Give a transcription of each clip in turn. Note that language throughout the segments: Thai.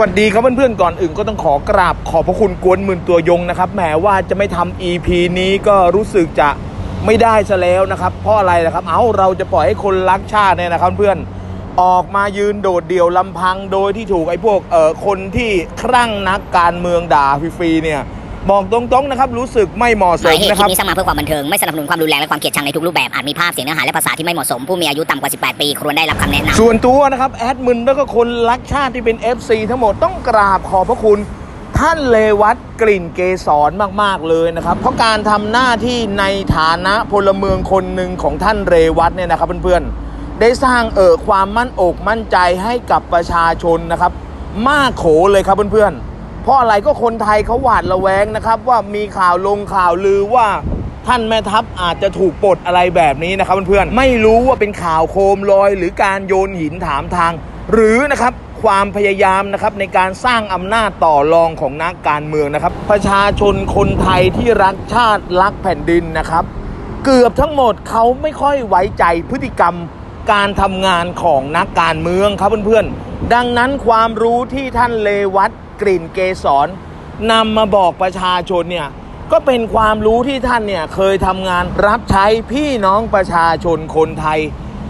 วัสดีครับเพื่อนๆก่อนอื่นก็ต้องขอกราบขอบพระคุณกวนหมื่นตัวยงนะครับแหมว่าจะไม่ทำ EP นี้ก็รู้สึกจะไม่ได้ซะแล้วนะครับ เพราะอะไรนะครับ เอาเราจะปล่อยให้คนรักชาติเนี่ยนะครับเพื่อนออกมายืนโดดเดี่ยวลำพังโดยที่ถูกไอ้พวกเอ่อคนที่ครั่งนักการเมืองด่าฟรีๆเนี่ย บอกตรงๆนะครับรู้สึกไม่เหมาะสหมามยเหตุนะคคลิรับปนี้สร้างมาเพื่อความบันเทิงไม่สนับสนุนความรุนแรงและความเกลียดชังในทุกรูปแบบอาจมีภาพเสียงเนื้อหาและภาษาที่ไม่เหมาะสมผู้มีอายุต่ำกว่า 18 ปีควรได้รับคำแนะนำ ส่วนตัวนะครับ แอดมินแล้วก็คนรักชาติที่เป็น FC ทั้งหมดต้องกราบขอบพระคุณ ท่านเลวัตกลิ่นเกษรมาก ๆ เลยนะครับ เพราะการทำหน้าที่ในฐานะพลเมืองคนหนึ่งของท่านเรวัตเนี่ยนะครับเพื่อนๆ ได้สร้างเอ่อความมั่นอกมั่นใจให้กับประชาชนนะครับ มากโขเลยครับเพื่อนๆ เพราะอะไรก็คนไทยเขาหวาดระแวงนะครับ ว่ามีข่าวลงข่าวลือว่าท่านแม่ทัพอาจจะถูกปลดอะไรแบบนี้นะครับเพื่อนๆไม่รู้ว่าเป็นข่าวโคมลอย หรือการโยนหินถามทาง หรือนะครับความพยายามนะครับในการสร้างอำนาจต่อรองของนักการเมืองนะครับ ประชาชนคนไทยที่รักชาติรักแผ่นดินนะครับ เกือบทั้งหมดเขาไม่ค่อยไว้ใจพฤติกรรมการทำงานของนักการเมืองครับเพื่อนๆดังนั้นความรู้ที่ท่านเลวัต กลิ่นเกษรนำมาบอกประชาชนเนี่ยก็เป็นความรู้ที่ท่านเนี่ยเคยทำงานรับใช้พี่น้องประชาชนคนไทย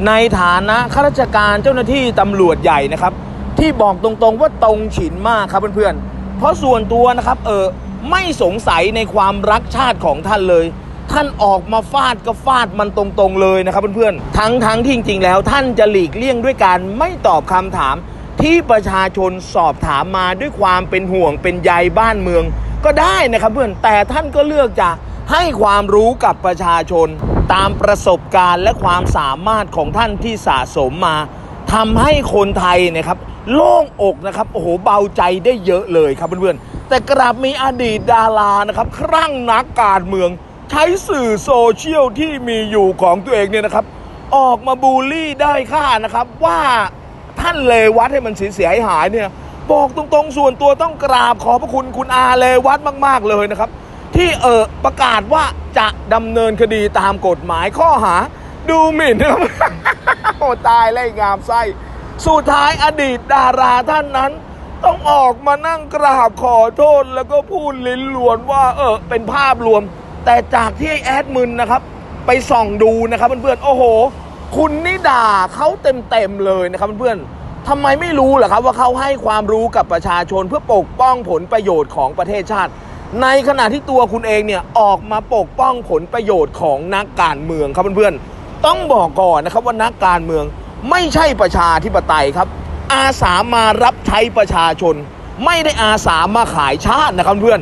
ในฐานะข้าราชการเจ้าหน้าที่ตำรวจใหญ่นะครับ ที่บอกตรงๆว่าตรงฉินมากครับเพื่อนๆ เพราะส่วนตัวนะครับเออไม่สงสัยในความรักชาติของท่านเลย ท่านออกมาฟาดก็ฟาดมันตรงๆเลยนะครับเพื่อนๆทั้งทั้งที่จริงๆแล้วท่านจะหลีกเลี่ยงด้วยการไม่ตอบคำถาม ที่ประชาชนสอบถามมาด้วยความเป็นห่วงเป็นใยบ้านเมือง ก็ได้นะครับเพื่อนแต่ท่านก็เลือกจะให้ความรู้กับประชาชน ตามประสบการณ์และความสามารถของท่านที่สะสมมาทำให้คนไทยนะครับ โล่งอกนะครับโอ้โหเบาใจได้เยอะเลยครับเพื่อนๆแต่กลับมีอดีตดารานะครับ ครั่งนักการเมือง ใช้สื่อโซเชียลที่มีอยู่ของตัวเองเนี่ยนะครับ ออกมาบูลลี่ได้ค่านะครับว่า ท่านเลวัตให้มันเสียหายเนี่ย บอกตรงๆ ส่วนตัวต้องกราบขอบพระคุณคุณอาเลวัตมาก ๆ เลยนะครับ ที่เออประกาศว่าจะดำเนินคดีตามกฎหมายข้อหา ดูหมิ่นนะครับโอ้ตายเลยงามไส้สุดท้ายอดีตดาราท่านนั้น ต้องออกมานั่งกราบขอโทษแล้วก็พูดลิ้นลวนว่าเออเป็นภาพรวม แต่จากที่แอดมินนะครับ ไปส่องดูนะครับเพื่อนๆโอ้โห คุณนี่ด่าเขาเต็มๆเลยนะครับเพื่อนๆทำไมไม่รู้เหรอครับว่าเขาให้ความรู้กับประชาชนเพื่อปกป้องผลประโยชน์ของประเทศชาติ ในขณะที่ตัวคุณเองเนี่ยออกมาปกป้องผลประโยชน์ของนักการเมืองครับเพื่อนๆต้องบอกก่อนนะครับว่านักการเมืองไม่ใช่ประชาธิปไตยครับ อาสามารับใช้ประชาชน ไม่ได้อาสามาขายชาตินะครับเพื่อน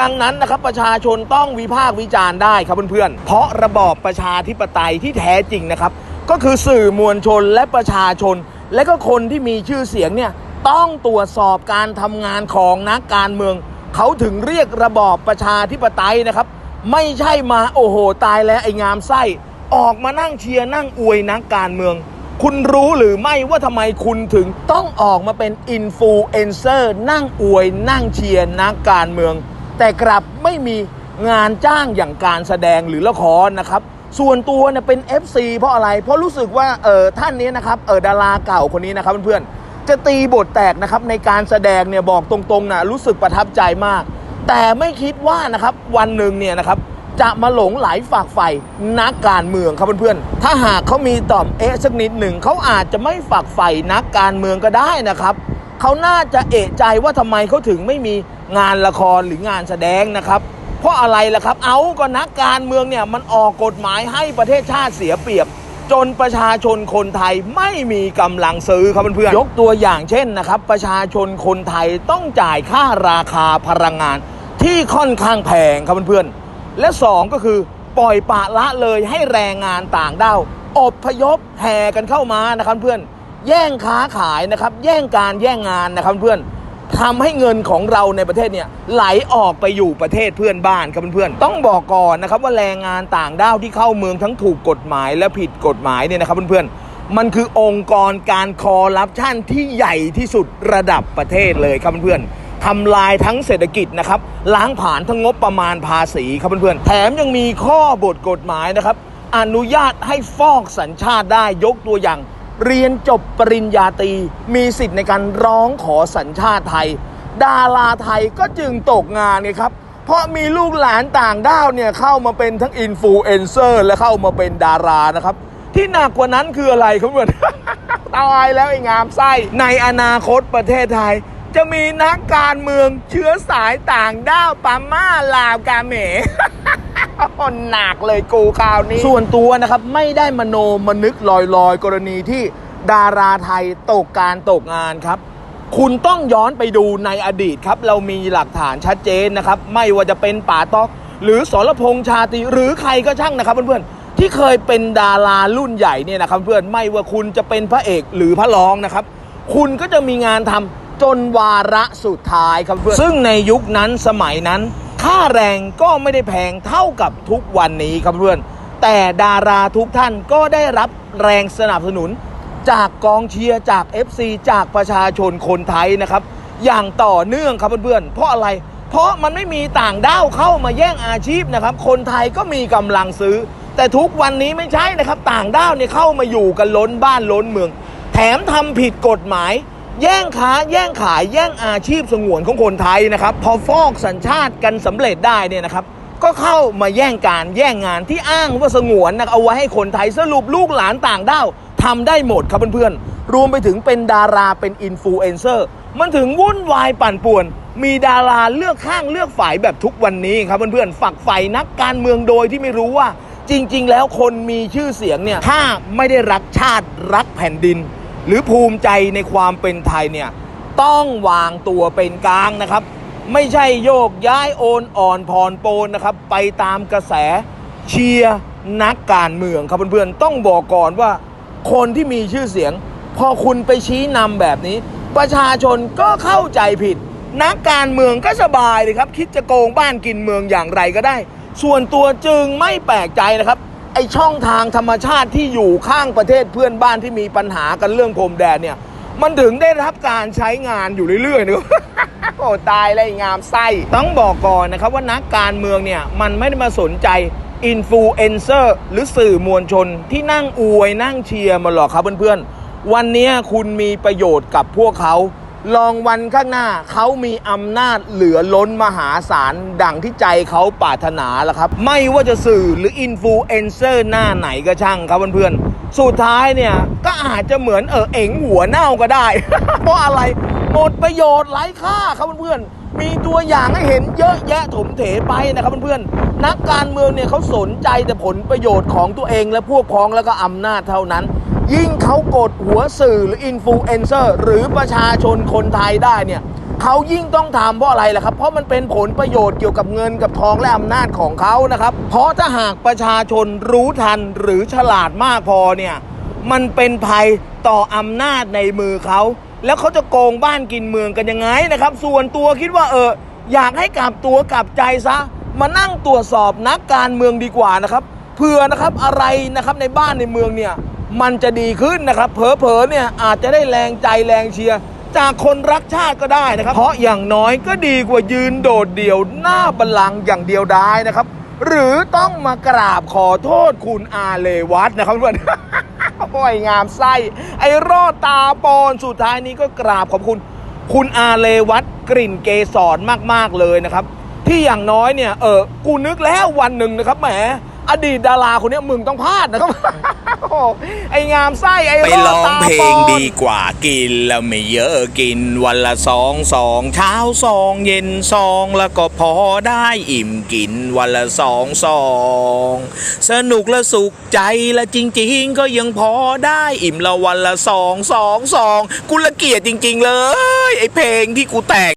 ดังนั้นนะครับประชาชนต้องวิพากษ์วิจารณ์ได้ครับเพื่อนๆ เพราะระบอบประชาธิปไตยที่แท้จริงนะครับ ก็คือสื่อมวลชนและประชาชน และก็คนที่มีชื่อเสียงเนี่ยต้องตรวจสอบการทำงานของนักการเมือง เขาถึงเรียกระบอบประชาธิปไตยนะครับ ไม่ใช่มาโอ้โหตายแล้วไอ้งามไส้ออกมานั่งเชียร์นั่งอวยนักการเมือง คุณรู้หรือไม่ว่าทำไมคุณถึงต้องออกมาเป็นอินฟลูเอนเซอร์นั่งอวยนั่งเชียร์นักการเมือง แต่กลับไม่มีงานจ้างอย่างการแสดงหรือละครนะครับ ส่วนตัวเนี่ยเป็น FC เพราะอะไร เพราะรู้สึกว่าเออท่านนี้นะครับเออดาราเก่าคนนี้นะครับเพื่อนๆจะตีบทแตกนะครับในการแสดงเนี่ยบอกตรงๆนะรู้สึกประทับใจมาก แต่ไม่คิดว่านะครับวันหนึ่งเนี่ยนะครับจะมาหลงไหลฝากใฝ่นักการเมืองครับเพื่อนๆ ถ้าหากเขามีต่อมเอะสักนิดหนึ่งเขาอาจจะไม่ฝากใฝ่นักการเมืองก็ได้นะครับเขาน่าจะเอะใจว่าทำไมเขาถึงไม่มีงานละครหรืองานแสดงนะครับ เพราะอะไรล่ะครับ เอาก็นักการเมืองเนี่ยมันออกกฎหมายให้ประเทศชาติเสียเปรียบ จนประชาชนคนไทยไม่มีกำลังซื้อครับเพื่อนๆยกตัวอย่างเช่นนะครับ ประชาชนคนไทยต้องจ่ายค่าราคาพลังงาน ที่ค่อนข้างแพงครับเพื่อนๆและสองก็คือปล่อยปะละเลยให้แรงงานต่างด้าวอบพยพแห่กันเข้ามานะครับเพื่อนแย่งค้าขายนะครับ แย่งการแย่งงานนะครับเพื่อน ทำให้เงินของเราในประเทศเนี่ยไหลออกไปอยู่ประเทศเพื่อนบ้านครับเพื่อนๆต้องบอกก่อนนะครับว่าแรงงานต่างด้าวที่เข้าเมืองทั้งถูกกฎหมายและผิดกฎหมายเนี่ยนะครับเพื่อนๆมันคือองค์กรการคอร์รัปชันที่ใหญ่ที่สุดระดับประเทศเลยครับเพื่อนๆทำลายทั้งเศรษฐกิจนะครับล้างผ่านทั้งงบประมาณภาษีครับเพื่อนๆแถมยังมีข้อบทกฎหมายนะครับอนุญาตให้ฟอกสัญชาติได้ยกตัวอย่าง เรียนจบปริญญาตรีมีสิทธิ์ในการร้องขอสัญชาติไทย ดาราไทยก็จึงตกงานไงครับ เพราะมีลูกหลานต่างด้าวเนี่ยเข้ามาเป็นทั้งอินฟลูเอนเซอร์และเข้ามาเป็นดารานะครับ ที่หนักกว่านั้นคืออะไรครับเพื่อนตายแล้วไอ้งามไส้ ในอนาคตประเทศไทย จะมีนักการเมืองเชื้อสายต่างด้าวปาม่าลาวกาเม หนักเลยกูคราวนี้ ส่วนตัวนะครับ ไม่ได้มโนมนึกลอยๆ กรณีที่ดาราไทยตกการตกงานครับ คุณต้องย้อนไปดูในอดีตครับ เรามีหลักฐานชัดเจนนะครับ ไม่ว่าจะเป็นป่าต๊อก หรือสรพงษ์ชาตรีหรือใครก็ช่างนะครับเพื่อนๆที่เคยเป็นดารารุ่นใหญ่เนี่ยนะครับเพื่อนไม่ว่าคุณจะเป็นพระเอกหรือพระรองนะครับ คุณก็จะมีงานทำจนวาระสุดท้ายครับเพื่อนซึ่งในยุคนั้นสมัยนั้น ค่าแรงก็ไม่ได้แพงเท่ากับทุกวันนี้ครับเพื่อน แต่ดาราทุกท่านก็ได้รับแรงสนับสนุน จากกองเชียร์จาก FC จากประชาชนคนไทยนะครับ อย่างต่อเนื่องครับเพื่อนๆเพราะอะไร เพราะมันไม่มีต่างด้าวเข้ามาแย่งอาชีพนะครับ คนไทยก็มีกำลังซื้อ แต่ทุกวันนี้ไม่ใช่นะครับ ต่างด้าวเนี่ยเข้ามาอยู่กันล้นบ้านล้นเมือง แถมทำผิดกฎหมาย แย่งค้าแย่งขายแย่งอาชีพสงวนของคนไทยนะครับ พอฟอกสัญชาติกันสำเร็จได้เนี่ยนะครับ ก็เข้ามาแย่งการแย่งงานที่อ้างว่าสงวนนะเอาไว้ให้คนไทยสรุปลูกหลานต่างด้าวทำได้หมดครับเพื่อนๆรวมไปถึงเป็นดาราเป็นอินฟลูเอนเซอร์มันถึงวุ่นวายปั่นป่วน มีดาราเลือกข้างเลือกฝ่ายแบบทุกวันนี้ครับเพื่อนๆฝักใฝ่นักการเมืองโดยที่ไม่รู้ว่า จริง ๆ แล้วคนมีชื่อเสียงเนี่ยถ้าไม่ได้รักชาติรักแผ่นดิน หรือภูมิใจในความเป็นไทยเนี่ยต้องวางตัวเป็นกลางนะครับ ไม่ใช่โยกย้ายโอนอ่อนผ่อนโปนนะครับ ไปตามกระแสเชียร์นักการเมืองครับเพื่อนๆต้องบอกก่อนว่า คนที่มีชื่อเสียง พอคุณไปชี้นำแบบนี้ ประชาชนก็เข้าใจผิด นักการเมืองก็สบายเลยครับ คิดจะโกงบ้านกินเมืองอย่างไรก็ได้ ส่วนตัวจึงไม่แปลกใจนะครับ ไอช่องทางธรรมชาติที่อยู่ข้างประเทศเพื่อนบ้านที่มีปัญหากันเรื่องพรมแดนเนี่ย มันถึงได้รับการใช้งานอยู่เรื่อยๆนะโอ้ตายเลยงามไส้ต้องบอกก่อนนะครับว่านักการเมืองเนี่ยมันไม่ได้มาสนใจอินฟลูเอนเซอร์หรือสื่อมวลชนที่นั่งอวยนั่งเชียร์มาหรอกครับเพื่อนๆ วันนี้คุณมีประโยชน์กับพวกเขา ลองวันข้างหน้าเขามีอำนาจเหลือล้นมหาศาลดังที่ใจเขาปรารถนาล้วครับ ไม่ว่าจะสื่อหรืออินฟลูเอนเซอร์หน้าไหนก็ช่างครับเพื่อนๆสุดท้ายเนี่ย ก็อาจจะเหมือนเออเอ๋งหัวเน่าก็ได้ เพราะอะไรหมดประโยชน์ไร้ค่าครับเพื่อนๆมีตัวอย่างให้เห็นเยอะแยะถมเถไปนะครับเพื่อนๆนักการเมืองเนี่ยเขาสนใจแต่ผลประโยชน์ของตัวเองและพวกพ้องแล้วก็อำนาจเท่านั้น ยิ่งเขากดหัวสื่อหรืออินฟลูเอนเซอร์หรือประชาชนคนไทยได้เนี่ยเขายิ่งต้องทำเพราะอะไรล่ะครับ เพราะมันเป็นผลประโยชน์เกี่ยวกับเงินกับทองและอำนาจของเขานะครับ เพราะถ้าหากประชาชนรู้ทันหรือฉลาดมากพอเนี่ยมันเป็นภัยต่ออำนาจในมือเขา แล้วเขาจะโกงบ้านกินเมืองกันยังไงนะครับ ส่วนตัวคิดว่าเอออยากให้กลับตัวกลับใจซะ มานั่งตรวจสอบนักการเมืองดีกว่านะครับเพื่อนะครับอะไรนะครับในบ้านในเมืองเนี่ย มันจะดีขึ้นนะครับ เผลอๆเนี่ยอาจจะได้แรงใจแรงเชียร์จากคนรักชาติก็ได้นะครับ เพราะอย่างน้อยก็ดีกว่ายืนโดดเดี่ยวหน้าบัลลังก์อย่างเดียวดายนะครับ หรือต้องมากราบขอโทษคุณอาเลวัตนะครับเพื่อนโอ้ยงามไส้ไอ้รอดตาปอนสุดท้ายนี้ก็กราบขอบคุณ คุณอาเลวัตกลิ่นเกสรมากๆเลยนะครับ ที่อย่างน้อยเนี่ยเออกูนึกแล้ววันหนึ่งนะครับแหม อดีตดาราคนเนี้ยมึงต้องพลาดนะครับ โอ้ไอ้งามไส้ไอ้ไปรอร้ดองตาเพลปองนดีกว่ากินแล้วไม่เยอะกินวันละสองสองเช้าสองเย็นสองแล้วก็พอได้อิ่มกินวันละสองสองสนุกและสุขใจและจริง ๆ ก็ยังพอได้อิ่มละวันละสองสองสองกูละเกียดจริง ๆ เลย ไอเพลงที่กูแต่ง